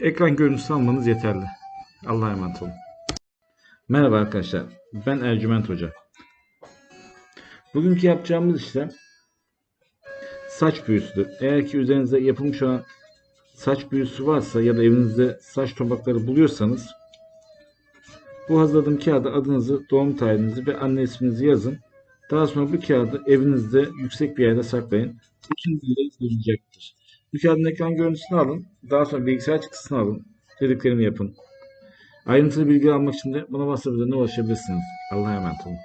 Ekran görüntüsü almanız yeterli. Allah'a emanet olun. Merhaba arkadaşlar. Ben Ercüment Hoca. Bugünkü yapacağımız işlem saç büyüsüdür. Eğer ki üzerinizde yapılmış olan saç büyüsü varsa ya da evinizde saç topakları buluyorsanız bu hazırladığım kağıda adınızı, doğum tarihinizi ve anne isminizi yazın. Daha sonra bu kağıdı evinizde yüksek bir yerde saklayın. Bütün bilgileriniz bulunacaktır. Kağıdın ekran görüntüsünü alın. Daha sonra bilgisayar çıktısını alın. Dediklerimi yapın. Ayrıntılı bilgi almak için de bana WhatsApp üzerinden ulaşabilirsiniz. Allah'a emanet olun.